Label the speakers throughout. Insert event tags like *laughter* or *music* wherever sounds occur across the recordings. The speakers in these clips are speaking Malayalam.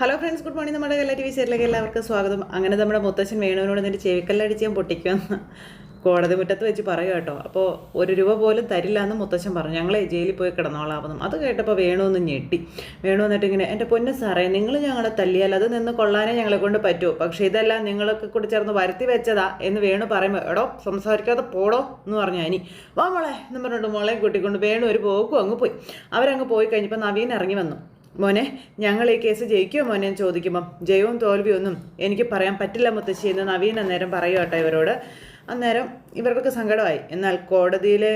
Speaker 1: ഹലോ ഫ്രണ്ട്സ് ഗുഡ് മോർണിംഗ് നമ്മുടെ എല്ലാ ടി വി സീരിയലിലേക്ക് എല്ലാവർക്കും സ്വാഗതം. അങ്ങനെ നമ്മുടെ മുത്തച്ഛൻ വേണുവിനോട് എന്നിട്ട് ചെവിക്കല്ലടിച്ച് ഞാൻ പൊട്ടിക്കുമെന്ന് കോടതി മുറ്റത്ത് വെച്ച് പറയുക കേട്ടോ. അപ്പോൾ ഒരു രൂപ പോലും തരില്ല എന്ന് മുത്തച്ഛൻ പറഞ്ഞു. ഞങ്ങളെ ജയിലിൽ പോയി കിടന്നോളാമെന്നും അത് കേട്ടപ്പോൾ വേണു ഒന്ന് ഞെട്ടി. വേണു എന്നിട്ട് ഇങ്ങനെ എന്റെ പൊന്നു സാറേ നിങ്ങൾ ഞങ്ങളെ തല്ലിയാൽ അത് നിന്ന് കൊള്ളാനേ ഞങ്ങളെ കൊണ്ട് പറ്റൂ. പക്ഷേ ഇതെല്ലാം നിങ്ങളൊക്കെ കൂടി ചേർന്ന് വരുത്തി വെച്ചതാ എന്ന് വേണു പറയുമ്പോൾ എടോ സംസാരിക്കാതെ പോടോ എന്ന് പറഞ്ഞു അനി. വാ മോളെ എന്ന് പറഞ്ഞിട്ട് മോളെ കൂട്ടിക്കൊണ്ട് വേണു ഒരു പോക്കും അങ്ങ് പോയി. അവരങ്ങ് പോയി കഴിഞ്ഞപ്പോൾ നവീൻ ഇറങ്ങി വന്നു. മോനെ ഞങ്ങൾ ഈ കേസ് ജയിക്കുമോ മോനെ എന്ന് ചോദിക്കുമ്പം ജയവും തോൽവിയും ഒന്നും എനിക്ക് പറയാൻ പറ്റില്ല മുത്തശ്ശി എന്ന് നവീൻ അന്നേരം പറയുക ഇവരോട്. അന്നേരം ഇവർക്കൊക്കെ സങ്കടമായി. എന്നാൽ കോടതിയിലെ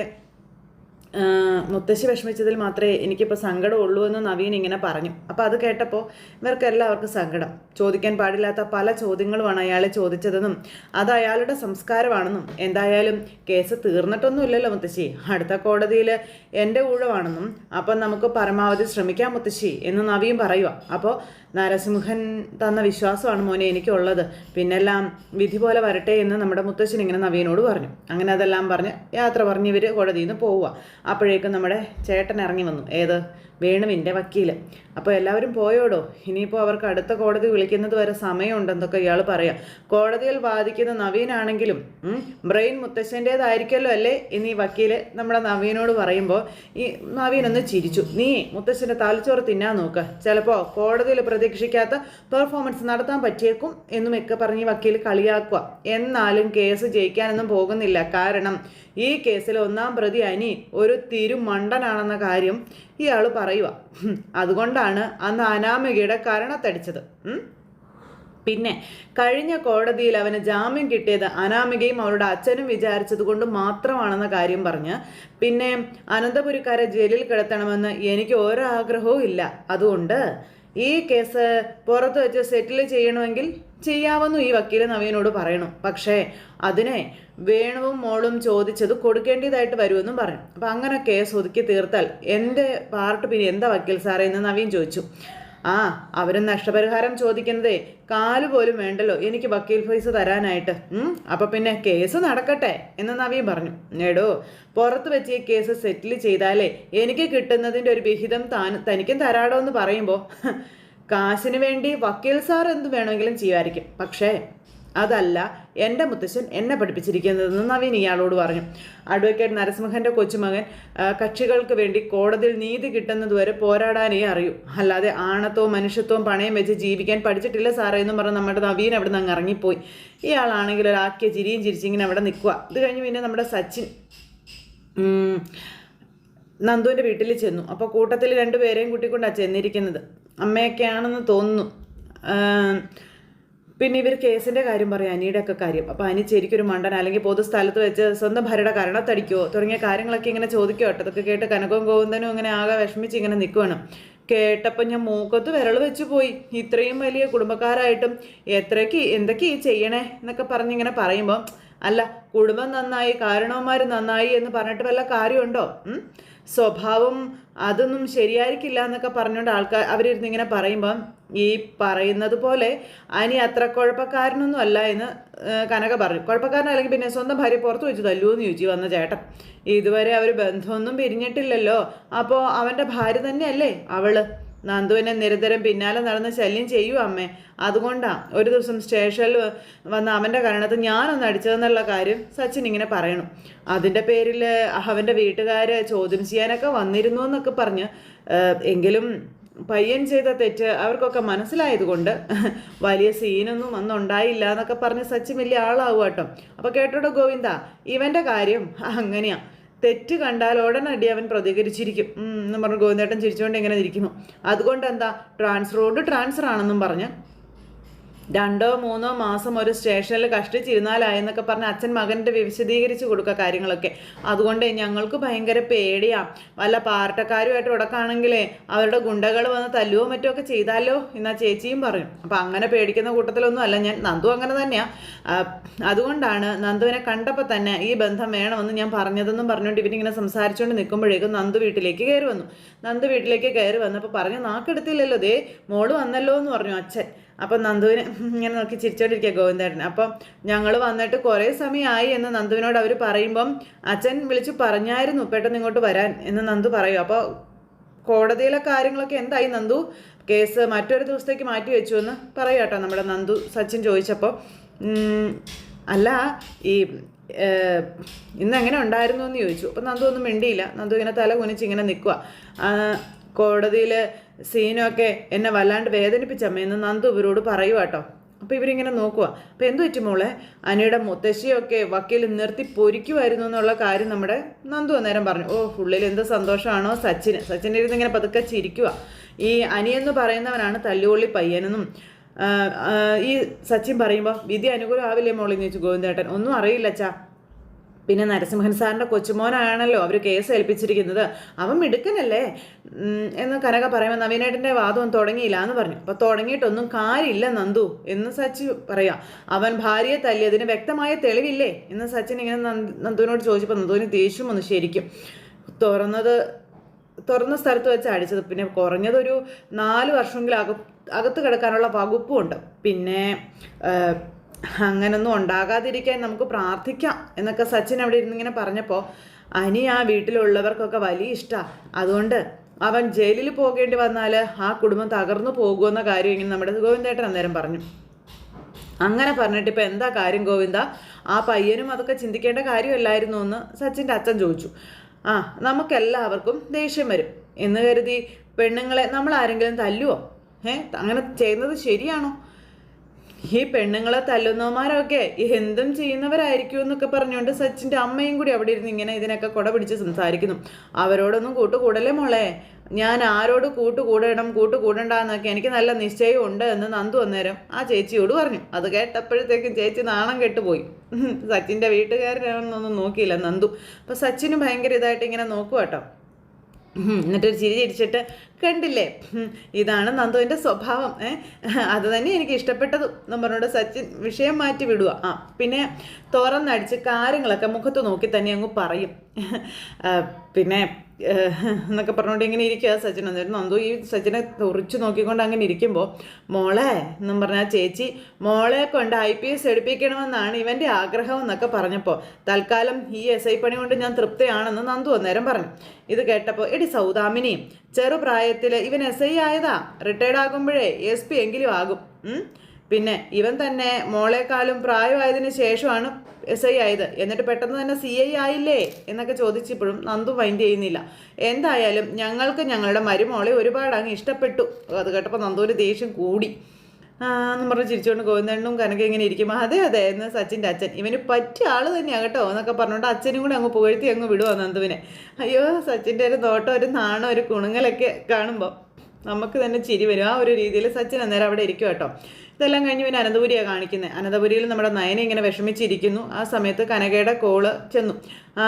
Speaker 1: മുത്തശ്ശി വിഷമിച്ചതിൽ മാത്രമേ എനിക്കിപ്പോൾ സങ്കടമുള്ളൂ എന്ന് നവീൻ ഇങ്ങനെ പറഞ്ഞു. അപ്പോൾ അത് കേട്ടപ്പോൾ ഇവർക്ക് എല്ലാവർക്കും സങ്കടം. ചോദിക്കാൻ പാടില്ലാത്ത പല ചോദ്യങ്ങളുമാണ് അയാളെ ചോദിച്ചതെന്നും അത് അയാളുടെ സംസ്കാരമാണെന്നും. എന്തായാലും കേസ് തീർന്നിട്ടൊന്നുമില്ലല്ലോ മുത്തശ്ശി. അടുത്ത കോടതിയിൽ എന്റെ ഊഴമാണെന്നും. അപ്പം നമുക്ക് പരമാവധി ശ്രമിക്കാം മുത്തശ്ശി എന്ന് നവീൻ പറയുക അപ്പോൾ നരസിംഹൻ തന്ന വിശ്വാസമാണ് മോനെ എനിക്കുള്ളത്. പിന്നെല്ലാം വിധി പോലെ വരട്ടെ എന്ന് നമ്മുടെ മുത്തശ്ശൻ ഇങ്ങനെ നവീനോട് പറഞ്ഞു. അങ്ങനെ അതെല്ലാം പറഞ്ഞ് യാത്ര പറഞ്ഞ് ഇവർ കോടതിയിൽ നിന്ന് പോവുക. അപ്പോഴേക്കും നമ്മുടെ ചേട്ടൻ ഇറങ്ങി വന്നു. ഏത്? വേണുവിന്റെ വക്കീൽ അപ്പോൾ എല്ലാവരും പോയോടോ? ഇനിയിപ്പോൾ അവർക്ക് അടുത്ത കോടതി വിളിക്കുന്നത് വരെ സമയമുണ്ടെന്നൊക്കെ ഇയാൾ പറയാം. കോടതിയിൽ വാദിക്കുന്ന നവീനാണെങ്കിലും ബ്രെയിൻ മുത്തശ്ശന്റേതായിരിക്കുമല്ലോ അല്ലേ? എന്ന് ഈ വക്കീൽ നമ്മുടെ നവീനോട് പറയുമ്പോൾ ഈ നവീൻ ഒന്ന് ചിരിച്ചു. നീ മുത്തശ്ശന്റെ തലച്ചോറ് തിന്നാൻ നോക്കുക ചിലപ്പോൾ കോടതിയിൽ പ്രതീക്ഷിക്കാത്ത പെർഫോമൻസ് നടത്താൻ പറ്റിയേക്കും എന്നും ഒക്കെ പറഞ്ഞ് വക്കീൽ കളിയാക്കുക. എന്നാലും കേസ് ജയിക്കാനൊന്നും പോകുന്നില്ല. കാരണം ഈ കേസിൽ ഒന്നാം പ്രതി അനി ഒരു തിരുമണ്ടനാണെന്ന കാര്യം ഇയാൾ പറയുക അതുകൊണ്ടാണ് അന്ന് അനാമികയുടെ കരണത്തടിച്ചത്. പിന്നെ കഴിഞ്ഞ കോടതിയിൽ അവന് ജാമ്യം കിട്ടിയത് അനാമികയും അവരുടെ അച്ഛനും വിചാരിച്ചത് കൊണ്ട് മാത്രമാണെന്ന കാര്യം പറഞ്ഞ് പിന്നെ അനന്തപുരിക്കാരെ ജയിലിൽ കിടത്തണമെന്ന് എനിക്ക് ഓരോ ആഗ്രഹവും ഇല്ല. അതുകൊണ്ട് ഈ കേസ് പുറത്ത് വെച്ച് സെറ്റിൽ ചെയ്യണമെങ്കിൽ ചെയ്യാമെന്നും ഈ വക്കീൽ നവീനോട് പറയണം. പക്ഷേ അതിനെ വേണുവും മോളും ചോദിച്ചത് കൊടുക്കേണ്ടതായിട്ട് വരുമെന്നും പറഞ്ഞു. അപ്പം അങ്ങനെ കേസ് ഒതുക്കി തീർത്താൽ എന്റെ പാർട്ട് പിന്നെ എന്താ വക്കീൽ സാറേ എന്ന് നവീൻ ചോദിച്ചു. ആ അവരും നഷ്ടപരിഹാരം ചോദിക്കുന്നതേ കാൽ പോലും വേണ്ടല്ലോ എനിക്ക് വക്കീൽ ഫീസ് തരാനായിട്ട്. അപ്പൊ പിന്നെ കേസ് നടക്കട്ടെ എന്ന് നവീൻ പറഞ്ഞു. നേടോ പുറത്ത് വെച്ച് ഈ കേസ് സെറ്റിൽ ചെയ്താലേ എനിക്ക് കിട്ടുന്നതിന്റെ ഒരു വിഹിതം താൻ തനിക്കും തരാടോ എന്ന് പറയുമ്പോൾ കാശിന് വേണ്ടി വക്കീൽ സാർ എന്ത് വേണമെങ്കിലും ചെയ്യുമായിരിക്കും. പക്ഷേ അതല്ല എന്റെ മുത്തശ്ശൻ എന്നെ പഠിപ്പിച്ചിരിക്കുന്നതെന്ന് നവീൻ ഇയാളോട് പറഞ്ഞു. അഡ്വക്കേറ്റ് നരസിംഹന്റെ കൊച്ചുമകൻ കക്ഷികൾക്ക് വേണ്ടി കോടതിയിൽ നീതി കിട്ടുന്നതുവരെ പോരാടാനേ അറിയൂ. അല്ലാതെ ആണത്വവും മനുഷ്യത്വവും പണയം വെച്ച് ജീവിക്കാൻ പഠിച്ചിട്ടില്ല സാറേ എന്നും പറഞ്ഞ് നമ്മുടെ നവീൻ അവിടെ നിന്ന് ഇറങ്ങിപ്പോയി. ഇയാളാണെങ്കിൽ ഒരാക്കിയ ചിരിയും ചിരിച്ചിങ്ങനെ അവിടെ നിൽക്കുക ഇത് കഴിഞ്ഞ് പിന്നെ നമ്മുടെ സച്ചിൻ നന്ദുവിന്റെ വീട്ടിൽ ചെന്നു. അപ്പോൾ കൂട്ടത്തിൽ രണ്ടുപേരെയും കൂട്ടിക്കൊണ്ടാണ് ചെന്നിരിക്കുന്നത്. അമ്മയൊക്കെയാണെന്ന് തോന്നുന്നു. പിന്നെ ഇവർ കേസിന്റെ കാര്യം പറയും അനിയുടെ ഒക്കെ കാര്യം. അപ്പോൾ അനി ശരിക്കൊരു മണ്ടൻ അല്ലെങ്കിൽ പൊതു സ്ഥലത്ത് വെച്ച് സ്വന്തം ഭരയുടെ കരണത്തടിക്കുമോ തുടങ്ങിയ കാര്യങ്ങളൊക്കെ ഇങ്ങനെ ചോദിക്കുക കേട്ടോ. അതൊക്കെ കേട്ട് കനകവും ഗോവിന്ദനും ഇങ്ങനെ ആകെ വിഷമിച്ച് ഇങ്ങനെ നിൽക്കുവാണ് കേട്ടപ്പോൾ ഞാൻ മൂക്കത്ത് വിരൽ വെച്ച് പോയി. ഇത്രയും വലിയ കുടുംബക്കാരായിട്ടും എത്രയ്ക്ക് എന്തൊക്കെ ഈ ചെയ്യണേ എന്നൊക്കെ പറഞ്ഞിങ്ങനെ പറയുമ്പോൾ അല്ല കുടുംബം നന്നായി കാരണവന്മാർ നന്നായി എന്ന് പറഞ്ഞിട്ട് വല്ല കാര്യമുണ്ടോ? സ്വഭാവം അതൊന്നും ശരിയായിരിക്കില്ല എന്നൊക്കെ പറഞ്ഞുകൊണ്ട് ആൾക്കാർ അവരിരുന്ന് ഇങ്ങനെ പറയുമ്പം ഈ പറയുന്നത് പോലെ അനി അത്ര കുഴപ്പക്കാരനൊന്നും അല്ല എന്ന് കനക പറഞ്ഞു. കുഴപ്പക്കാരനല്ലെങ്കിൽ പിന്നെ സ്വന്തം ഭാര്യ പുറത്ത് വെച്ച് തല്ലുമെന്ന് ചോദിച്ചു വന്ന ചേട്ടൻ. ഇതുവരെ അവർ ബന്ധമൊന്നും പിരിഞ്ഞിട്ടില്ലല്ലോ. അപ്പോൾ അവന്റെ ഭാര്യ തന്നെയല്ലേ അവൾ? നന്ദുവിനെ നിരന്തരം പിന്നാലെ നടന്ന് ശല്യം ചെയ്യൂ അമ്മേ. അതുകൊണ്ടാ ഒരു ദിവസം സ്റ്റേഷനിൽ വന്ന അവന്റെ കാരണത്ത് ഞാനൊന്ന് അടിച്ചതെന്നുള്ള കാര്യം സച്ചിൻ ഇങ്ങനെ പറയണം. അതിന്റെ പേരിൽ അവന്റെ വീട്ടുകാർ ചോദ്യം ചെയ്യാനൊക്കെ വന്നിരുന്നു എന്നൊക്കെ പറഞ്ഞ് എങ്കിലും പയ്യൻ ചെയ്ത തെറ്റ് അവർക്കൊക്കെ മനസ്സിലായതുകൊണ്ട് വലിയ സീനൊന്നും അന്നുണ്ടായില്ല എന്നൊക്കെ പറഞ്ഞ് സച്ചിൻ വലിയ ആളാവും കേട്ടോ. അപ്പോൾ കേട്ടോടോ ഗോവിന്ദ ഇവന്റെ കാര്യം അങ്ങനെയാ. തെറ്റ് കണ്ടാൽ ഉടനടി അവൻ പ്രതികരിച്ചിരിക്കും. എന്ന് പറഞ്ഞ് ഗോവിന്ദേട്ടൻ ചിരിച്ചുകൊണ്ട് ഇങ്ങനെ ഇരിക്കുന്നു. അതുകൊണ്ട് എന്താ? ട്രാൻസ്ഫറോട് ട്രാൻസ്ഫർ ആണെന്നും പറഞ്ഞ് രണ്ടോ മൂന്നോ മാസം ഒരു സ്റ്റേഷനിൽ കഷ്ടിച്ചിരുന്നാലായെന്നൊക്കെ പറഞ്ഞ് അച്ഛൻ മകന്റെ വിശദീകരിച്ച് കൊടുക്കുക കാര്യങ്ങളൊക്കെ. അതുകൊണ്ട് ഞങ്ങൾക്ക് ഭയങ്കര പേടിയാ. വല്ല പാർട്ടക്കാരുമായിട്ട് ഉടക്കാണെങ്കിലേ അവരുടെ ഗുണ്ടകൾ വന്ന് തല്ലുവോ മറ്റോ ഒക്കെ ചെയ്താലോ എന്നാ ചേച്ചിയും പറയും. അപ്പം അങ്ങനെ പേടിക്കുന്ന കൂട്ടത്തിലൊന്നും അല്ല. ഞാൻ നന്ദു അങ്ങനെ തന്നെയാണ് അതുകൊണ്ടാണ് നന്ദുവിനെ കണ്ടപ്പോൾ തന്നെ ഈ ബന്ധം വേണമെന്ന് ഞാൻ പറഞ്ഞതെന്നും പറഞ്ഞുകൊണ്ട് ഇവരിങ്ങനെ സംസാരിച്ചുകൊണ്ട് നിൽക്കുമ്പോഴേക്കും നന്ദു വീട്ടിലേക്ക് കയറി വന്നു. നന്ദു വീട്ടിലേക്ക് കയറി വന്നപ്പോൾ പറഞ്ഞു നാക്കെടുത്തില്ലല്ലോ ദേ മോൾ വന്നല്ലോ എന്ന് പറഞ്ഞു അച്ഛൻ. അപ്പം നന്ദുവിനെ *laughs* ഇങ്ങനെ നോക്കി ചിരിച്ചോണ്ടിരിക്കുക ഗോവിന്ദേട്ടൻ. അപ്പം ഞങ്ങൾ വന്നിട്ട് കുറേ സമയമായി എന്ന് നന്ദുവിനോട് അവർ പറയുമ്പം അച്ഛൻ വിളിച്ച് പറഞ്ഞായിരുന്നു പെട്ടെന്ന് ഇങ്ങോട്ട് വരാൻ എന്ന് നന്ദു പറയും. അപ്പോൾ കോടതിയിലെ കാര്യങ്ങളൊക്കെ എന്തായി നന്ദു? കേസ് മറ്റൊരു ദിവസത്തേക്ക് മാറ്റി വെച്ചു എന്ന് പറയാട്ടോ നമ്മുടെ നന്ദു സച്ചിൻ ചോദിച്ചപ്പോൾ അല്ല ഈ ഇന്ന് എങ്ങനെ ഉണ്ടായിരുന്നു എന്ന് ചോദിച്ചു. അപ്പം നന്ദു ഒന്നും മിണ്ടിയില്ല. നന്ദു ഇങ്ങനെ തല കുനിച്ച് ഇങ്ങനെ നിൽക്കുക കോടതിയിൽ സീനൊക്കെ എന്നെ വല്ലാണ്ട് വേദനിപ്പിച്ചമ്മയെന്ന് നന്ദു ഇവരോട് പറയുക കേട്ടോ അപ്പോൾ ഇവരിങ്ങനെ നോക്കുക അപ്പോൾ എന്തു പറ്റി മോളെ? അനിയുടെ മുത്തശ്ശിയൊക്കെ വക്കീൽ നിർത്തി പൊരിക്കുമായിരുന്നു എന്നുള്ള കാര്യം നമ്മുടെ നന്ദു അന്നേരം പറഞ്ഞു. ഓ ഉള്ളിൽ എന്ത് സന്തോഷമാണോ സച്ചിന്. സച്ചിന്റെ ഇരുന്ന് ഇങ്ങനെ പതുക്കെ ചിരിക്കുക ഈ അനിയെന്ന് പറയുന്നവനാണ് തല്ലുകൊള്ളി പയ്യനെന്നും ഈ സച്ചിൻ പറയുമ്പോൾ വിധി അനുകൂലമാവില്ലേ മോളെന്ന് ചോദിച്ചു ഗോവിന്ദേട്ടൻ. ഒന്നും അറിയില്ല അച്ഛാ. പിന്നെ നരസിംഹൻ സാറിന്റെ കൊച്ചുമോനാണല്ലോ അവർ കേസ് ഏൽപ്പിച്ചിരിക്കുന്നത്. അവൻ മിടുക്കനല്ലേ? എന്ന് കനക പറയുമ്പോൾ നവീനേട്ടന്റെ വാദം തുടങ്ങിയില്ല എന്ന് പറഞ്ഞു. അപ്പോൾ തുടങ്ങിയിട്ടൊന്നും കാര്യമില്ല നന്ദു എന്ന് സച്ചി പറയാം. അവൻ ഭാര്യയെ തല്ലിയതിന് വ്യക്തമായ തെളിവില്ലേ? എന്ന് സച്ചിൻ ഇങ്ങനെ നന്ദ- നന്ദുവിനോട് ചോദിച്ചപ്പോൾ നന്ദുവിന് ദേഷ്യം ഒന്ന് ശരിക്കും. തുറന്നത് തുറന്ന സ്ഥലത്ത് വെച്ച് അടിച്ചത്. പിന്നെ കുറഞ്ഞതൊരു നാല് വർഷമെങ്കിലും അക അകത്ത് കിടക്കാനുള്ള വകുപ്പും ഉണ്ട്. പിന്നെ അങ്ങനൊന്നും ഉണ്ടാകാതിരിക്കാൻ നമുക്ക് പ്രാർത്ഥിക്കാം എന്നൊക്കെ സച്ചിൻ അവിടെ ഇരുന്നിങ്ങനെ പറഞ്ഞപ്പോൾ അനി ആ വീട്ടിലുള്ളവർക്കൊക്കെ വലിയ ഇഷ്ടമാണ് അതുകൊണ്ട് അവൻ ജയിലിൽ പോകേണ്ടി വന്നാൽ ആ കുടുംബം തകർന്നു പോകുമെന്ന കാര്യം ഇങ്ങനെ നമ്മുടെ ഗോവിന്ദേട്ടൻ അന്നേരം പറഞ്ഞു. അങ്ങനെ പറഞ്ഞിട്ട് ഇപ്പം എന്താ കാര്യം ഗോവിന്ദ? ആ പയ്യനും അതൊക്കെ ചിന്തിക്കേണ്ട കാര്യമല്ലായിരുന്നു എന്ന് സച്ചിന്റെ അച്ഛൻ ചോദിച്ചു. ആ നമുക്കെല്ലാവർക്കും ദേഷ്യം വരും. എന്ന് കരുതി പെണ്ണുങ്ങളെ നമ്മൾ ആരെങ്കിലും തല്ലുവോ? ഏ അങ്ങനെ ചെയ്യുന്നത് ശരിയാണോ? ഈ പെണ്ണുങ്ങളെ തല്ലുന്നവന്മാരൊക്കെ എന്തും ചെയ്യുന്നവരായിരിക്കും എന്നൊക്കെ പറഞ്ഞുകൊണ്ട് സച്ചിന്റെ അമ്മയും കൂടി അവിടെ ഇരുന്ന് ഇങ്ങനെ ഇതിനൊക്കെ കുട പിടിച്ച് സംസാരിക്കുന്നു. അവരോടൊന്നും കൂട്ടുകൂടലേ മോളെ? ഞാൻ ആരോട് കൂട്ടുകൂടണം കൂട്ടുകൂടണ്ട എന്നൊക്കെ എനിക്ക് നല്ല നിശ്ചയം ഉണ്ട് എന്ന് നന്ദു അന്നേരം ആ ചേച്ചിയോട് പറഞ്ഞു. അത് കേട്ടപ്പോഴത്തേക്കും ചേച്ചി നാണം കെട്ടുപോയി. സച്ചിന്റെ വീട്ടുകാരനാണെന്നൊന്നും നോക്കിയില്ല നന്ദു. അപ്പോൾ സച്ചിനും ഭയങ്കര ഇതായിട്ട് ഇങ്ങനെ നോക്കുക കേട്ടോ എന്നിട്ടൊരു ചിരി ചിരിച്ചിട്ട് കണ്ടില്ലേ? ഇതാണ് നന്ദുവിന്റെ സ്വഭാവം. അത് തന്നെ എനിക്ക് ഇഷ്ടപ്പെട്ടത്. പറഞ്ഞുകൊണ്ട് സച്ചിൻ വിഷയം മാറ്റി വിടുക. ആ പിന്നെ തുറന്നടിച്ച് കാര്യങ്ങളൊക്കെ മുഖത്ത് നോക്കി തന്നെ അങ്ങ് പറയും. പിന്നെ എന്നൊക്കെ പറഞ്ഞുകൊണ്ട് ഇങ്ങനെ ഇരിക്കുക സച്ചിൻ. എന്നിട്ട് നന്ദു ഈ സച്ചിനെ തുറിച്ച് നോക്കിക്കൊണ്ട് അങ്ങനെ ഇരിക്കുമ്പോൾ മോളെ എന്നും പറഞ്ഞാൽ ചേച്ചി മോളെ കൊണ്ട് ഐ പി എസ് എടുപ്പിക്കണമെന്നാണ് ഇവന്റെ ആഗ്രഹം എന്നൊക്കെ പറഞ്ഞപ്പോൾ തൽക്കാലം ഈ എസ് ഐ പണി കൊണ്ട് ഞാൻ തൃപ്തിയാണെന്ന് നന്ദു അന്നേരം പറഞ്ഞു. ഇത് കേട്ടപ്പോൾ എടി സൗദാമിനി ചെറുപ്രായത്തിൽ ഇവൻ എസ് ഐ ആയതാ. റിട്ടയർഡ് ആകുമ്പോഴേ എസ് പി എങ്കിലും ആകും? പിന്നെ ഇവൻ തന്നെ മോളെക്കാളും പ്രായമായതിനു ശേഷമാണ് എസ് ഐ ആയത്. എന്നിട്ട് പെട്ടെന്ന് തന്നെ സി ഐ ആയില്ലേ? എന്നൊക്കെ ചോദിച്ചപ്പോഴും നന്ദു മൈൻഡ് ചെയ്യുന്നില്ല. എന്തായാലും ഞങ്ങൾക്ക് ഞങ്ങളുടെ മരുമോളെ ഒരുപാട് അങ്ങ് ഇഷ്ടപ്പെട്ടു. അത് കേട്ടപ്പോൾ നന്ദുവിന് ദേഷ്യം കൂടി. എന്ന് പറഞ്ഞ് ചിരിച്ചുകൊണ്ട് ഗോവിന്ദണ്ണും കനക ഇങ്ങനെ ഇരിക്കും അതെ അതെ എന്ന് സച്ചിന്റെ അച്ഛൻ. ഇവന് പറ്റിയ ആൾ തന്നെയാണ് കേട്ടോ എന്നൊക്കെ പറഞ്ഞുകൊണ്ട് അച്ഛനും കൂടെ അങ്ങ് പുകഴ്ത്തി അങ്ങ് വിടുവാ നന്ദുവിനെ. അയ്യോ സച്ചിന്റെ ഒരു നോട്ടം ഒരു നാണം ഒരു കുണുങ്ങലൊക്കെ കാണുമ്പോൾ നമുക്ക് തന്നെ ചിരി വരും. ആ ഒരു രീതിയിൽ സച്ചിൻ അന്നേരം അവിടെ ഇരിക്കും കേട്ടോ. ഇതെല്ലാം കഴിഞ്ഞ് പിന്നെ അനന്തപുരിയാണ് കാണിക്കുന്നത് അനന്തപുരിയിൽ നമ്മുടെ നയന ഇങ്ങനെ വിഷമിച്ചിരിക്കുന്നു. ആ സമയത്ത് കനകയുടെ കോൾ ചെന്നു. ആ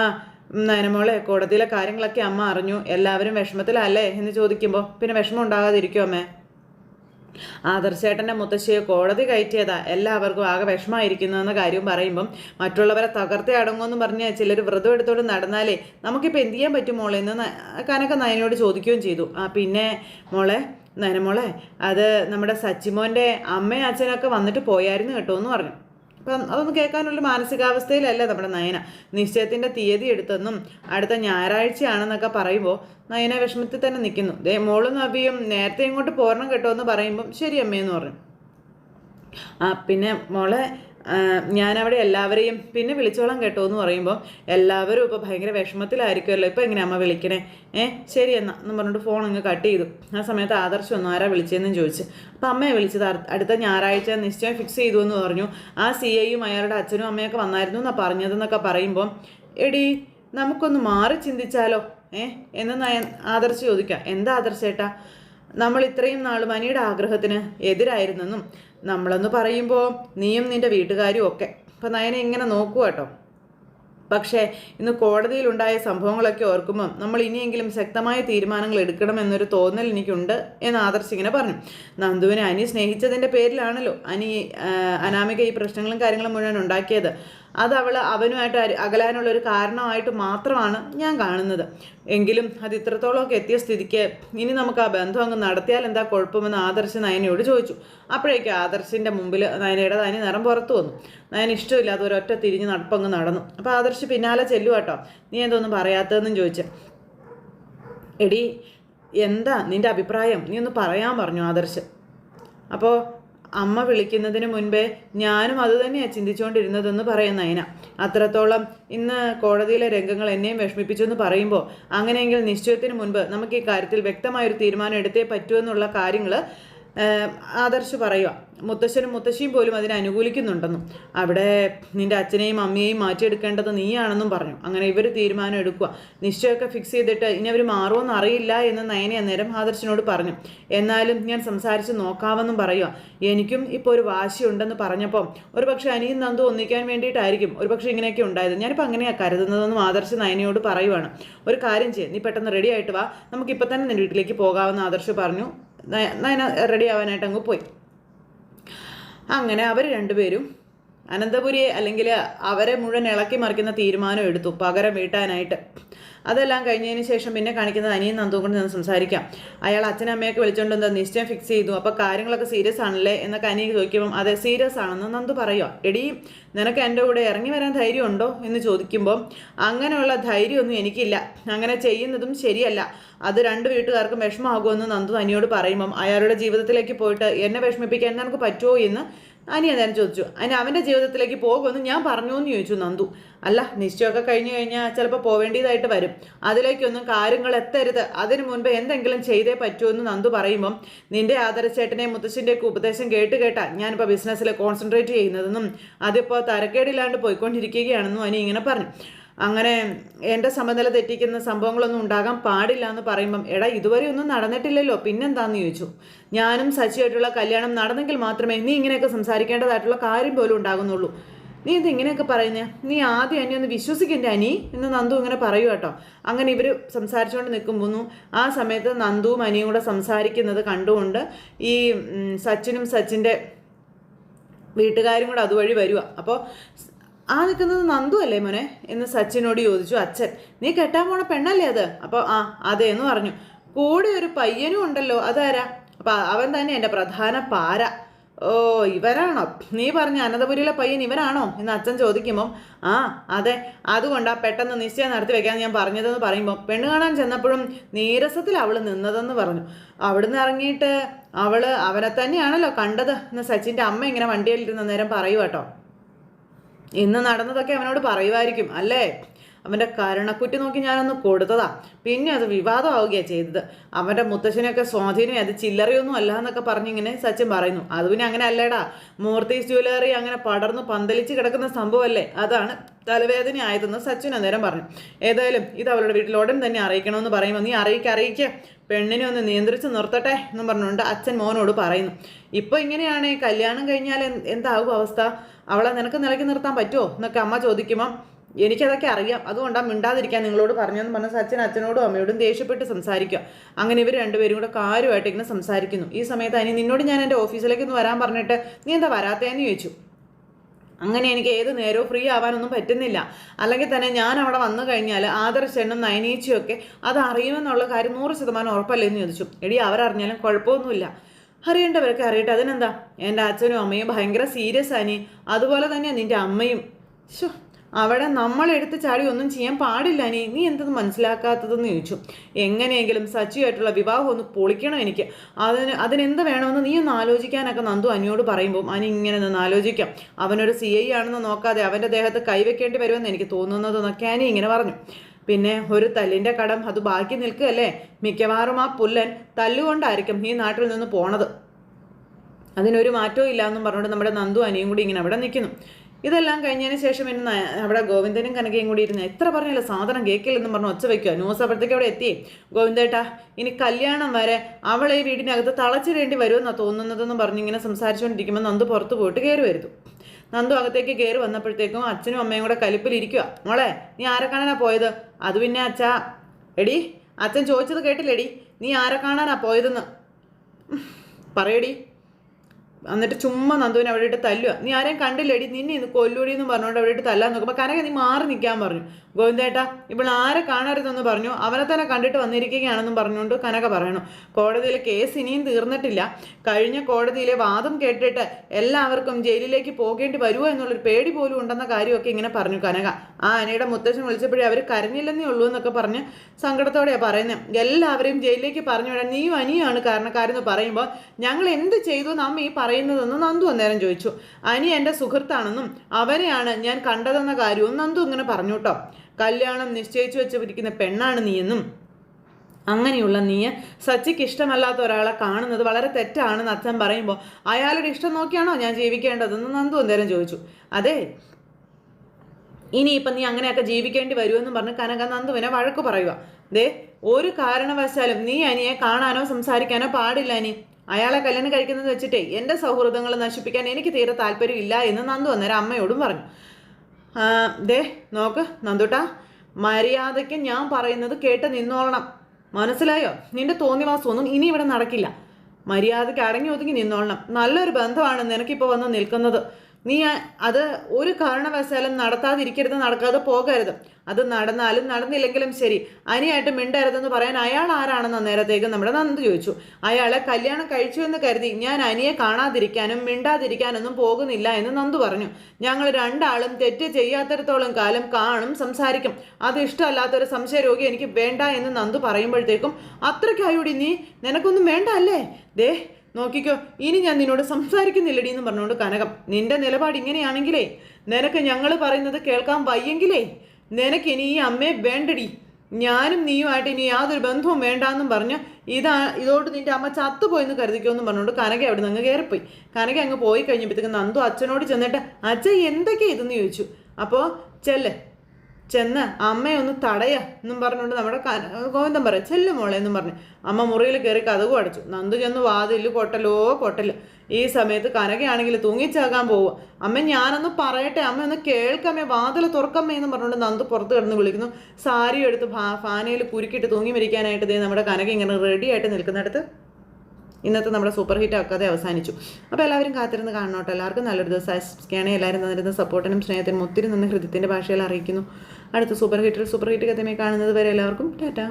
Speaker 1: നയനമോളെ കോടതിയിലെ കാര്യങ്ങളൊക്കെ അമ്മ അറിഞ്ഞു. എല്ലാവരും വിഷമത്തിലല്ലേ എന്ന് ചോദിക്കുമ്പോൾ പിന്നെ വിഷമം ഉണ്ടാകാതിരിക്കുമോ അമ്മേ? ആദർശേട്ടന്റെ മുത്തശ്ശിയെ കോടതി കയറ്റിയതാ. എല്ലാവർക്കും ആകെ വിഷമായിരിക്കുന്നു എന്ന കാര്യം പറയുമ്പം മറ്റുള്ളവരെ തകർത്തേ അടങ്ങുമെന്ന് പറഞ്ഞ് ചിലർ വ്രതം എടുത്തോണ്ട് നടന്നാലേ നമുക്കിപ്പോൾ എന്ത് ചെയ്യാൻ പറ്റും മോളെ എന്ന് കനക നയനോട് ചോദിക്കുകയും ചെയ്തു. ആ പിന്നെ മോളെ നയനമോളെ അത് നമ്മുടെ സച്ചിമോന്റെ അമ്മയും അച്ഛനൊക്കെ വന്നിട്ട് പോയായിരുന്നു കേട്ടോ എന്ന് പറഞ്ഞു. അപ്പം അതൊന്ന് കേൾക്കാനുള്ള മാനസികാവസ്ഥയിലല്ല നമ്മുടെ നയന. നിശ്ചയത്തിന്റെ തീയതി എടുത്തെന്നും അടുത്ത ഞായറാഴ്ചയാണെന്നൊക്കെ പറയുമ്പോൾ നയന വിഷമത്തിൽ തന്നെ നിൽക്കുന്നു. ദേ മോളും നബിയും നേരത്തെ ഇങ്ങോട്ട് പോരണം കേട്ടോ എന്ന് പറയുമ്പം ശരി അമ്മയെന്ന് പറഞ്ഞു. ആ പിന്നെ മോളെ ഞാനവിടെ എല്ലാവരെയും പിന്നെ വിളിച്ചോളാം കേട്ടോ എന്ന് പറയുമ്പോൾ എല്ലാവരും ഇപ്പോൾ ഭയങ്കര വിഷമത്തിലായിരിക്കുമല്ലോ ഇപ്പോൾ എങ്ങനെ അമ്മ വിളിക്കണേ? ഏ ശരി എന്നാ. എന്ന് പറഞ്ഞിട്ട് ഫോൺ അങ്ങ് കട്ട് ചെയ്തു. ആ സമയത്ത് ആദർശം ഒന്നും ആരാ വിളിച്ചതെന്നും ചോദിച്ചു. അപ്പോൾ അമ്മയെ വിളിച്ചത് അടുത്ത ഞായറാഴ്ച നിശ്ചയം ഫിക്സ് ചെയ്തു എന്ന് പറഞ്ഞു. ആ സി ഐയും അയാളുടെ അച്ഛനും അമ്മയൊക്കെ വന്നായിരുന്നു എന്നാണ് പറഞ്ഞതെന്നൊക്കെ പറയുമ്പോൾ എടി നമുക്കൊന്ന് മാറി ചിന്തിച്ചാലോ? ഏ എന്ന് ആദർശ് ചോദിക്കാം. എന്താ ആദർശേട്ടാ നമ്മൾ ഇത്രയും നാൾ മനിയുടെ ആഗ്രഹത്തിന് എതിരായിരുന്നെന്നും നമ്മളെന്ന് പറയുമ്പോൾ നീയും നിന്റെ വീട്ടുകാരും ഒക്കെ. അപ്പം നയനെ ഇങ്ങനെ നോക്കുക കേട്ടോ. പക്ഷേ ഇന്ന് കോടതിയിലുണ്ടായ സംഭവങ്ങളൊക്കെ ഓർക്കുമ്പം നമ്മൾ ഇനിയെങ്കിലും ശക്തമായ തീരുമാനങ്ങൾ എടുക്കണം എന്നൊരു തോന്നൽ എനിക്കുണ്ട് എന്ന് ആദർശ് ഇങ്ങനെ പറഞ്ഞു. നന്ദുവിനെ അനി സ്നേഹിച്ചതിന്റെ പേരിലാണല്ലോ അനി അനാമിക ഈ പ്രശ്നങ്ങളും കാര്യങ്ങളും മുഴുവൻ ഉണ്ടാക്കിയത്. അത് അവൾ അവനുമായിട്ട് അകലാനുള്ളൊരു കാരണമായിട്ട് മാത്രമാണ് ഞാൻ കാണുന്നത്. എങ്കിലും അത് ഇത്രത്തോളമൊക്കെ എത്തിയ സ്ഥിതിക്ക് ഇനി നമുക്ക് ആ ബന്ധം അങ്ങ് നടത്തിയാൽ എന്താ കുഴപ്പമെന്ന് ആദർശ് നയനയോട് ചോദിച്ചു. അപ്പോഴേക്ക് ആദർശിന്റെ മുമ്പിൽ നയനയുടെ തനി നിറം പുറത്തു വന്നു. നയന ഇഷ്ടമില്ലാത്ത ഒരൊറ്റ തിരിഞ്ഞ് നടപ്പങ്ങ് നടന്നു. അപ്പോൾ ആദർശ് പിന്നാലെ ചെല്ലുവാട്ടോ നീ എന്തോന്നും പറയാത്തതെന്നും ചോദിച്ചു. എടി എന്താ നിന്റെ അഭിപ്രായം? നീ ഒന്ന് പറയാൻ പറഞ്ഞു ആദർശ്. അപ്പോൾ അമ്മ വിളിക്കുന്നതിന് മുൻപേ ഞാനും അതുതന്നെയാണ് ചിന്തിച്ചുകൊണ്ടിരുന്നതെന്ന് പറയുന്ന നയന. അത്രത്തോളം ഇന്ന് കോടതിയിലെ രംഗങ്ങൾ എന്നെയും വിഷമിപ്പിച്ചെന്ന് പറയുമ്പോൾ അങ്ങനെയെങ്കിൽ നിശ്ചയത്തിന് മുൻപ് നമുക്ക് ഈ കാര്യത്തിൽ വ്യക്തമായൊരു തീരുമാനം എടുത്തേ പറ്റൂ എന്നുള്ള കാര്യങ്ങൾ ആദർശ് പറയുക മുത്തശ്ശനും മുത്തശ്ശിയും പോലും അതിനെ അനുകൂലിക്കുന്നുണ്ടെന്നും അവിടെ നിന്റെ അച്ഛനെയും അമ്മയെയും മാറ്റിയെടുക്കേണ്ടത് നീയാണെന്നും പറഞ്ഞു. അങ്ങനെ ഇവർ തീരുമാനം എടുക്കുക നിശ്ചയമൊക്കെ ഫിക്സ് ചെയ്തിട്ട് ഇനി അവർ മാറുമെന്ന് അറിയില്ല എന്ന് നയനെ അന്നേരം ആദർശിനോട് പറഞ്ഞു. എന്നാലും ഞാൻ സംസാരിച്ച് നോക്കാമെന്നും പറയുക എനിക്കും ഇപ്പോൾ ഒരു വാശിയുണ്ടെന്ന് പറഞ്ഞപ്പോൾ ഒരു പക്ഷേ അനിയും നന്ദു ഒന്നിക്കാൻ വേണ്ടിയിട്ടായിരിക്കും ഒരു പക്ഷേ ഇങ്ങനെയൊക്കെ ഉണ്ടായത്. ഞാനിപ്പോൾ അങ്ങനെയാണ് കരുതുന്നതെന്നും ആദർശ് നയനയോട് പറയുവാണ്. ഒരു കാര്യം ചെയ്യും നീ പെട്ടെന്ന് റെഡി ആയിട്ട് വാ. നമുക്കിപ്പോൾ തന്നെ നിന്റെ വീട്ടിലേക്ക് പോകാമെന്ന് ആദർശ് പറഞ്ഞു. നയന റെഡി ആവാനായിട്ട് അങ്ങ് പോയി. അങ്ങനെ അവർ രണ്ടുപേരും അനന്തപുരിയെ അല്ലെങ്കിൽ അവരെ മുഴുവൻ ഇളക്കി മറിക്കുന്ന തീരുമാനം എടുത്തു. പകരം വീട്ടാനായിട്ട്. അതെല്ലാം കഴിഞ്ഞതിന് ശേഷം പിന്നെ കാണിക്കുന്നത് അനിയും നന്ദും കൊണ്ട് നിന്ന് സംസാരിക്കാം. അയാൾ അച്ഛനമ്മയൊക്കെ വിളിച്ചുകൊണ്ട് എന്താ നിശ്ചയം ഫിക്സ് ചെയ്തു. അപ്പോൾ കാര്യങ്ങളൊക്കെ സീരിയസ് ആണല്ലേ എന്നൊക്കെ അനിയ ചോദിക്കുമ്പം അതെ സീരിയസ് ആണെന്ന് നന്ദു പറയുക എടി നിനക്ക് എന്റെ കൂടെ ഇറങ്ങി വരാൻ ധൈര്യമുണ്ടോ? എന്ന് ചോദിക്കുമ്പോൾ അങ്ങനെയുള്ള ധൈര്യമൊന്നും എനിക്കില്ല. അങ്ങനെ ചെയ്യുന്നതും ശരിയല്ല. അത് രണ്ട് വീട്ടുകാർക്കും വിഷമമാകുമെന്ന് നന്ദു അനിയോട് പറയുമ്പം അയാളുടെ ജീവിതത്തിലേക്ക് പോയിട്ട് എന്നെ വിഷമിപ്പിക്കാൻ നിനക്ക് പറ്റുമോ എന്ന് അനി അന്നേരം ചോദിച്ചു അനി അവന്റെ ജീവിതത്തിലേക്ക് പോകുമെന്ന് ഞാൻ പറഞ്ഞു എന്ന് ചോദിച്ചു നന്ദു. അല്ല നിശ്ചയമൊക്കെ കഴിഞ്ഞു കഴിഞ്ഞാൽ ചിലപ്പോൾ പോവേണ്ടതായിട്ട് വരും. അതിലേക്കൊന്നും കാര്യങ്ങൾ എത്തരുത്. അതിനു മുൻപ് എന്തെങ്കിലും ചെയ്തേ പറ്റൂ എന്ന് നന്ദു പറയുമ്പം നിന്റെ ആദരച്ചേട്ടനെയും മുത്തശ്ശിന്റെയൊക്കെ ഉപദേശം കേട്ട് കേട്ടാ ഞാനിപ്പോൾ ബിസിനസ്സിൽ കോൺസെൻട്രേറ്റ് ചെയ്യുന്നതെന്നും അതിപ്പോൾ തരക്കേടില്ലാണ്ട് പോയിക്കൊണ്ടിരിക്കുകയാണെന്നും അനി ഇങ്ങനെ പറഞ്ഞു. അങ്ങനെ എന്റെ സമനില തെറ്റിക്കുന്ന സംഭവങ്ങളൊന്നും ഉണ്ടാകാൻ പാടില്ല എന്ന് പറയുമ്പം എടാ ഇതുവരെ ഒന്നും നടന്നിട്ടില്ലല്ലോ പിന്നെന്താന്ന് ചോദിച്ചു. ഞാനും സച്ചിയായിട്ടുള്ള കല്യാണം നടന്നെങ്കിൽ മാത്രമേ നീ ഇങ്ങനെയൊക്കെ സംസാരിക്കേണ്ടതായിട്ടുള്ള കാര്യം പോലും ഉണ്ടാകുന്നുള്ളൂ. നീ ഇത് ഇങ്ങനെയൊക്കെ പറയുന്നേ? നീ ആദ്യം എന്നെ ഒന്ന് വിശ്വസിക്കേണ്ട അനി? എന്ന് നന്ദു ഇങ്ങനെ പറയൂ കേട്ടോ. അങ്ങനെ ഇവർ സംസാരിച്ചുകൊണ്ട് നിൽക്കുമ്പോൾ ആ സമയത്ത് നന്ദുവും അനിയും കൂടെ സംസാരിക്കുന്നത് കണ്ടുകൊണ്ട് ഈ സച്ചിനും സച്ചിന്റെ വീട്ടുകാരും കൂടെ അതുവഴി വരിക അപ്പോൾ ആ നിൽക്കുന്നത് നന്ദു അല്ലേ മോനെ? എന്ന് സച്ചിനോട് ചോദിച്ചു അച്ഛൻ. നീ കെട്ടാൻ പോണ പെണ്ണല്ലേ അത്? അപ്പോൾ ആ അതെ എന്ന് പറഞ്ഞു. കൂടെ ഒരു പയ്യനും ഉണ്ടല്ലോ അതാരാ? അപ്പം അവൻ തന്നെ എന്റെ പ്രധാന പാര. ഓ ഇവരാണോ? നീ പറഞ്ഞ അനന്തപുരിയിലെ പയ്യൻ ഇവരാണോ? എന്ന് അച്ഛൻ ചോദിക്കുമ്പം ആ അതെ അതുകൊണ്ടാ പെട്ടെന്ന് നിശ്ചയം നടത്തി വെക്കാൻ ഞാൻ പറഞ്ഞതെന്ന് പറയുമ്പോൾ പെണ്ണ് കാണാൻ ചെന്നപ്പോഴും നീരസത്തിൽ അവൾ നിന്നതെന്ന് പറഞ്ഞു. അവിടുന്ന് ഇറങ്ങിയിട്ട് അവൾ അവനെ തന്നെയാണല്ലോ കണ്ടത് എന്ന് സച്ചിന്റെ അമ്മ ഇങ്ങനെ വണ്ടിയിലിരുന്ന നേരം പറയുക ഇന്ന് നടന്നതൊക്കെ അവനോട് പറയുമായിരിക്കും അല്ലേ? അവന്റെ കരണക്കുറ്റി നോക്കി ഞാനൊന്ന് കൊടുത്തതാ. പിന്നെ അത് വിവാദമാവുകയാണ് ചെയ്തത്. അവന്റെ മുത്തശ്ശനെയൊക്കെ സ്വാധീനം അത് ചില്ലറയൊന്നും അല്ല എന്നൊക്കെ പറഞ്ഞിങ്ങനെ സച്ചിൻ പറയുന്നു. അത് പിന്നെ അങ്ങനെ അല്ലേടാ. മൂർത്തി ജ്വല്ലറി അങ്ങനെ പടർന്നു പന്തലിച്ച് കിടക്കുന്ന സംഭവമല്ലേ? അതാണ് തലവേദന ആയതെന്ന് സച്ചിൻ അന്നേരം പറഞ്ഞു. ഏതായാലും ഇത് അവളുടെ വീട്ടിൽ ഉടൻ തന്നെ അറിയിക്കണമെന്ന് പറയുമ്പോൾ നീ അറിയിക്ക അറിയിക്കുക പെണ്ണിനെ ഒന്ന് നിയന്ത്രിച്ച് നിർത്തട്ടെ എന്ന് പറഞ്ഞുകൊണ്ട് അച്ഛൻ മോനോട് പറയുന്നു. ഇപ്പോൾ ഇങ്ങനെയാണ് കല്യാണം കഴിഞ്ഞാൽ എന്താകും അവസ്ഥ? അവളെ നിനക്ക് നിലയ്ക്ക് നിർത്താൻ പറ്റുമോ എന്നൊക്കെ അമ്മ ചോദിക്കുമ്പോൾ എനിക്കതൊക്കെ അറിയാം. അതുകൊണ്ടാണ് മിണ്ടാതിരിക്കാൻ നിങ്ങളോട് പറഞ്ഞെന്ന് പറഞ്ഞ സച്ചിൻ അച്ഛനോടും അമ്മയോടും ദേഷ്യപ്പെട്ട് സംസാരിക്കുക. അങ്ങനെ ഇവർ രണ്ടുപേരും കൂടെ കാര്യമായിട്ട് ഇങ്ങനെ സംസാരിക്കുന്നു. ഈ സമയത്ത് അനി നിന്നോട് ഞാൻ എന്റെ ഓഫീസിലേക്ക് ഒന്ന് വരാൻ പറഞ്ഞിട്ട് നീ എന്താ വരാത്തേന്ന് ചോദിച്ചു. അങ്ങനെ എനിക്ക് ഏത് നേരവും ഫ്രീ ആവാനൊന്നും പറ്റുന്നില്ല. അല്ലെങ്കിൽ തന്നെ ഞാൻ അവിടെ വന്നു കഴിഞ്ഞാൽ ആദർശനും നയനീച്ചയും ഒക്കെ അത് അറിയുമെന്നുള്ള കാര്യം നൂറ് ശതമാനം ഉറപ്പല്ലേ എന്ന് ചോദിച്ചു. എടി അവരറിഞ്ഞാലും കുഴപ്പമൊന്നുമില്ല. അറിയേണ്ടവരൊക്കെ അറിയട്ടെ അതിനെന്താ? എന്റെ അച്ഛനും അമ്മയും ഭയങ്കര സീരിയസ് ആനി അതുപോലെ തന്നെയാണ് നിന്റെ അമ്മയും. ശോ അവിടെ നമ്മൾ എടുത്ത് ചാടി ഒന്നും ചെയ്യാൻ പാടില്ല നീ നീ എന്തെന്ന് മനസ്സിലാക്കാത്തതെന്ന് ചോദിച്ചു. എങ്ങനെയെങ്കിലും സച്ചിയായിട്ടുള്ള വിവാഹം ഒന്ന് പൊളിക്കണം എനിക്ക്. അതിന് അതിനെന്ത് വേണമെന്ന് നീ ഒന്ന് ആലോചിക്കാനൊക്കെ നന്ദു അനിയോട് പറയുമ്പോൾ അനി ഇങ്ങനെ നിന്ന് ആലോചിക്കാം. അവനൊരു സി ഐ ആണെന്ന് നോക്കാതെ അവന്റെ ദേഹത്ത് കൈവയ്ക്കേണ്ടി വരുമെന്ന് എനിക്ക് തോന്നുന്നതെന്നൊക്കെ അനി ഇങ്ങനെ പറഞ്ഞു. പിന്നെ ഒരു തല്ലിന്റെ കടം അത് ബാക്കി നിൽക്കുകയല്ലേ? മിക്കവാറും ആ പുല്ലൻ തല്ലുകൊണ്ടായിരിക്കും ഈ നാട്ടിൽ നിന്ന് പോണത്. അതിനൊരു മാറ്റവും ഇല്ല എന്നും പറഞ്ഞുകൊണ്ട് നമ്മുടെ നന്ദു അനിയും കൂടി ഇങ്ങനെ അവിടെ നിൽക്കുന്നു. ഇതെല്ലാം കഴിഞ്ഞതിന് ശേഷം ഇന്ന് അവിടെ ഗോവിന്ദനും കനകയും കൂടി ഇരുന്ന് എത്ര പറഞ്ഞല്ലോ സാധനം കേൾക്കില്ലെന്നും പറഞ്ഞു ഒച്ച വയ്ക്കുക ന്യൂസ് അപ്പോഴത്തേക്ക് അവിടെ എത്തി. ഗോവിന്ദേട്ടാ ഇനി കല്യാണം വരെ അവളെ ഈ വീടിനകത്ത് തളച്ചിടേണ്ടി വരുമെന്നാണ് തോന്നുന്നതെന്ന് പറഞ്ഞ് ഇങ്ങനെ സംസാരിച്ചുകൊണ്ടിരിക്കുമ്പോൾ നന്ദു പുറത്ത് പോയിട്ട് കയറി നന്ദു അകത്തേക്ക് കയറി വന്നപ്പോഴത്തേക്കും അച്ഛനും അമ്മയും കൂടെ കലിപ്പിലിരിക്കുക മോളെ നീ ആരെ കാണാനാ പോയത്? അത് പിന്നെ അച്ഛാ. എടി അച്ഛൻ ചോദിച്ചത് കേട്ടില്ലേടി. നീ ആരെ കാണാനാ പോയതെന്ന്. പറയടി. എന്നിട്ട് ചുമ്മാ നന്ദുവിനെ അവിടെ ഇട്ട് തല്ലുക നീ ആരെയും കണ്ടില്ലേടി. നിന്നെ ഇന്ന് കൊല്ലൂടി എന്ന് പറഞ്ഞുകൊണ്ട് അവിടെ ഇട്ട് തല്ലാൻ നോക്കുമ്പോൾ കനക നീ മാറി നിൽക്കാൻ പറഞ്ഞു. ഗോവിന്ദേട്ടാ ഇപ്പോൾ ആരെ കാണരുതെന്ന് പറഞ്ഞു. അവനെ തന്നെ കണ്ടിട്ട് വന്നിരിക്കുകയാണെന്നും പറഞ്ഞുകൊണ്ട് കനക പറയണം. കോടതിയിലെ കേസ് ഇനിയും തീർന്നിട്ടില്ല. കഴിഞ്ഞ കോടതിയിലെ വാദം കേട്ടിട്ട് എല്ലാവർക്കും ജയിലിലേക്ക് പോകേണ്ടി വരുമോ എന്നുള്ളൊരു പേടി പോലും ഉണ്ടെന്ന കാര്യമൊക്കെ ഇങ്ങനെ പറഞ്ഞു കനക. ആ അനയുടെ മുത്തച്ഛൻ വിളിച്ചപ്പോഴേ അവർ കരഞ്ഞില്ലെന്നേ ഉള്ളൂ എന്നൊക്കെ പറഞ്ഞ് സങ്കടത്തോടെയാണ് പറയുന്നത് എല്ലാവരെയും ജയിലിലേക്ക് പറഞ്ഞു വിടാൻ നീയും അനിയാണ് കാരണക്കാരെന്ന് പറയുമ്പോൾ ഞങ്ങൾ എന്ത് ചെയ്തു? നാം ഈ പറയുന്നതെന്ന് നന്ദു അന്നേരം ചോദിച്ചു. അനി എന്റെ സുഹൃത്താണെന്നും അവനെയാണ് ഞാൻ കണ്ടതെന്ന കാര്യവും നന്ദു ഇങ്ങനെ പറഞ്ഞു കേട്ടോ കല്യാണം നിശ്ചയിച്ചു വെച്ചിരിക്കുന്ന പെണ്ണാണ് നീയെന്നും അങ്ങനെയുള്ള നീ സച്ചിക്ക് ഇഷ്ടമല്ലാത്ത ഒരാളെ കാണുന്നത് വളരെ തെറ്റാണെന്ന് അച്ഛൻ പറയുമ്പോൾ അയാളുടെ ഇഷ്ടം നോക്കിയാണോ ഞാൻ ജീവിക്കേണ്ടതെന്ന് നന്ദു അന്നേരം ചോദിച്ചു. അതെ ഇനിയിപ്പം നീ അങ്ങനെയൊക്കെ ജീവിക്കേണ്ടി വരുമെന്ന് പറഞ്ഞ് കനക നന്ദുവിനെ വഴക്ക് പറയുക. ദേ ഒരു കാരണവശാലും നീ അനിയെ കാണാനോ സംസാരിക്കാനോ പാടില്ല അനി അയാളെ കല്യാണം കഴിക്കുന്നത് വെച്ചിട്ടേ എന്റെ സൗഹൃദങ്ങൾ നശിപ്പിക്കാൻ എനിക്ക് തീരെ താല്പര്യമില്ല എന്ന് നന്ദു അന്നേരം അമ്മയോടും പറഞ്ഞു. ദേ നോക്ക് നന്ദുട്ടാ മര്യാദയ്ക്ക് ഞാൻ പറയുന്നത് കേട്ട് നിന്നോളണം. മനസ്സിലായോ? നിന്റെ തോന്നിവാസമൊന്നും ഇനി ഇവിടെ നടക്കില്ല. മര്യാദയ്ക്ക് അടങ്ങി ഒതുങ്ങി നിന്നോളണം. നല്ലൊരു ബന്ധമാണ് നിനക്കിപ്പോൾ വന്ന് നിൽക്കുന്നത്. നീ അത് ഒരു കാരണവശാലും നടത്താതിരിക്കരുത് നടക്കാതെ പോകരുത്. അത് നടന്നാലും നടന്നില്ലെങ്കിലും ശരി. അനിയായിട്ട് മിണ്ടരുതെന്ന് പറയാൻ അയാൾ ആരാണെന്ന് നേരത്തേക്ക് നമ്മുടെ നന്ദു ചോദിച്ചു. അയാളെ കല്യാണം കഴിച്ചു എന്ന് കരുതി ഞാൻ അനിയെ കാണാതിരിക്കാനും മിണ്ടാതിരിക്കാനൊന്നും പോകുന്നില്ല എന്ന് നന്ദു പറഞ്ഞു. ഞങ്ങൾ രണ്ടാളും തെറ്റ് ചെയ്യാത്തടത്തോളം കാലം കാണും സംസാരിക്കും. അത് ഇഷ്ടമല്ലാത്തൊരു സംശയരോഗി എനിക്ക് വേണ്ട എന്ന് നന്ദു പറയുമ്പോഴത്തേക്കും അത്രയ്ക്കായോടി നീ? നിനക്കൊന്നും വേണ്ട അല്ലേ? ദേ നോക്കിക്കോ ഇനി ഞാൻ നിന്നോട് സംസാരിക്കുന്നില്ലടി എന്ന് പറഞ്ഞുകൊണ്ട് കനകം. നിന്റെ നിലപാട് ഇങ്ങനെയാണെങ്കിലേ നിനക്ക് ഞങ്ങൾ പറയുന്നത് കേൾക്കാൻ വയ്യെങ്കിലേ നിനക്ക് ഇനി ഈ അമ്മയെ വേണ്ടടി. ഞാനും നീയുമായിട്ട് ഇനി യാതൊരു ബന്ധവും വേണ്ടാന്നും പറഞ്ഞ് ഇതാ ഇതോട്ട് നിന്റെ അമ്മ ചത്തുപോയെന്ന് കരുതിക്കോ എന്ന് പറഞ്ഞുകൊണ്ട് കനക അവിടെ നിന്ന് അങ്ങ് കയറിപ്പോയി. കനക അങ്ങ് പോയി കഴിഞ്ഞപ്പോഴത്തേക്കും നന്ദു അച്ഛനോട് ചെന്നിട്ട് അച്ഛൻ എന്തൊക്കെയാ ഇതെന്ന് ചോദിച്ചു. അപ്പോൾ ചെല്ല്. ചെന്ന് അമ്മയൊന്ന് തടയ എന്നും പറഞ്ഞുകൊണ്ട് നമ്മുടെ ഗോവിന്ദം പറയാം ചെല്ലു മോളെ എന്നും പറഞ്ഞു. അമ്മ മുറിയിൽ കയറി കഥകും അടച്ചു. നന്ദു ചെന്ന് വാതിൽ പൊട്ടലോ പൊട്ടൽ. ഈ സമയത്ത് കനകയാണെങ്കിൽ തൂങ്ങിച്ചാകാൻ പോവുക. അമ്മ ഞാനൊന്ന് പറയട്ടെ. അമ്മ ഒന്ന് കേൾക്കമ്മേ വാതിൽ തുറക്കമ്മേ എന്ന് പറഞ്ഞുകൊണ്ട് നന്ദു പുറത്ത് കിടന്ന് വിളിക്കുന്നു. സാരി എടുത്ത് ഫാനയിൽ കുരുക്കിയിട്ട് തൂങ്ങി മരിക്കാനായിട്ട് ദേ നമ്മുടെ കനക ഇങ്ങനെ റെഡി ആയിട്ട് നിൽക്കുന്നിടത്ത് ഇന്നത്തെ നമ്മുടെ സൂപ്പർ ഹിറ്റ് ആക്കാതെ അവസാനിച്ചു. അപ്പോൾ എല്ലാവരും കാത്തിരുന്ന് കാണണോട്ടോ. എല്ലാവർക്കും നല്ലൊരു ദിവസം. ആശംസിക്കുകയാണ് എല്ലാവരും തന്നിരുന്ന സപ്പോർട്ടിനും സ്നേഹത്തിനും ഒത്തിരി നിന്ന് ഹൃദയത്തിന്റെ ഭാഷയിൽ അറിയിക്കുന്നു. അടുത്ത സൂപ്പർ ഹിറ്റിൽ സൂപ്പർ ഹിറ്റ് കഥമേ കാണുന്നത് വരെ എല്ലാവർക്കും ടാറ്റാ.